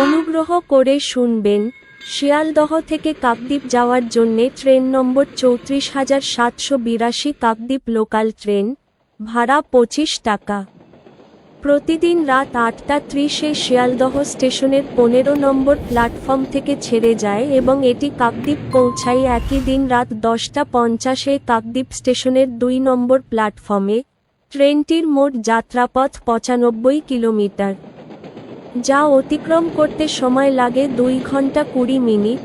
অনুগ্রহ করে শুনবেন, শিয়ালদহ থেকে কাকদ্বীপ যাওয়ার জন্যে ট্রেন নম্বর চৌত্রিশ হাজার সাতশো বিরাশি কাকদ্বীপ লোকাল ট্রেন, ভাড়া পঁচিশ টাকা। প্রতিদিন রাত আটটা ত্রিশে শিয়ালদহ স্টেশনের পনেরো নম্বর প্ল্যাটফর্ম থেকে ছেড়ে যায় এবং এটি কাকদ্বীপ পৌঁছায় একই দিন রাত দশটা পঞ্চাশে কাকদ্বীপ স্টেশনের দুই নম্বর প্ল্যাটফর্মে, ট্রেনটির মোট যাত্রাপথ পঁচানব্বই কিলোমিটার। যা অতিক্রম করতে সময় লাগে দুই ঘণ্টা কুড়ি মিনিট।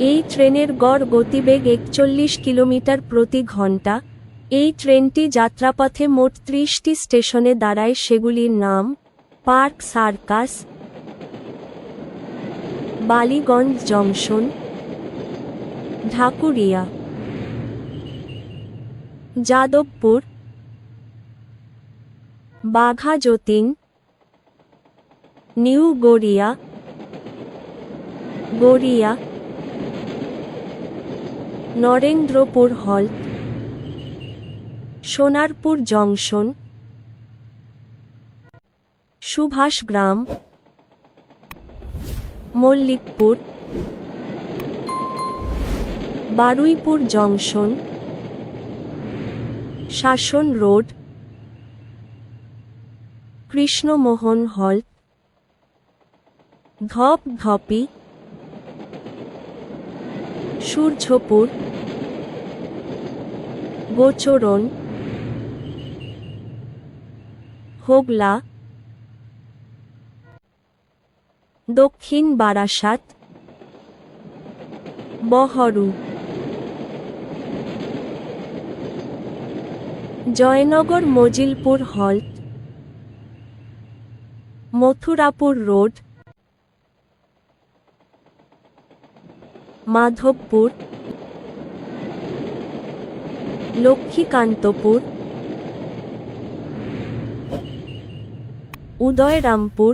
এই ট্রেনের গড় গতিবেগ একচল্লিশ কিলোমিটার প্রতি ঘণ্টা এই ট্রেনটি যাত্রাপথে মোট ত্রিশটি স্টেশনে দাঁড়ায়, সেগুলির নাম Park Circus, Ballygunge junction, Dhakuria, Jadavpur Bagha Jatin New Garia Garia, Narendrapur halt, Sonarpur junction Subhashgram Mallickpur, Baruipur junction, Shasan road, Krishnamohan halt. Dhapdhapi. Suryapur. Gocharan. Hogla. Dakshin Barasat. Baharu. Jaynagar Majilpur halt Mathurapur road. Madhabpur Lakshmikantapur Udairampur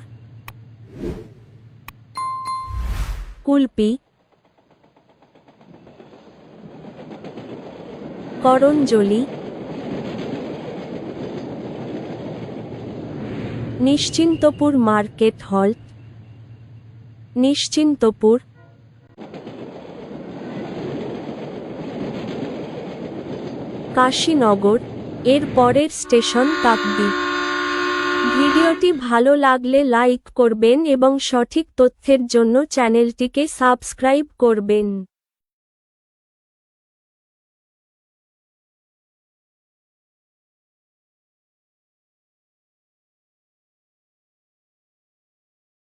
Kulpi Karanjali Nischintapur market halt Nischintapur Kashinagar, এর পরের station তাকদি ভিডিওটি ভালো লাগলে like করবেন এবং সঠিক তথ্যের জন্য চ্যানেলটিকে সাবস্ক্রাইব করবেন।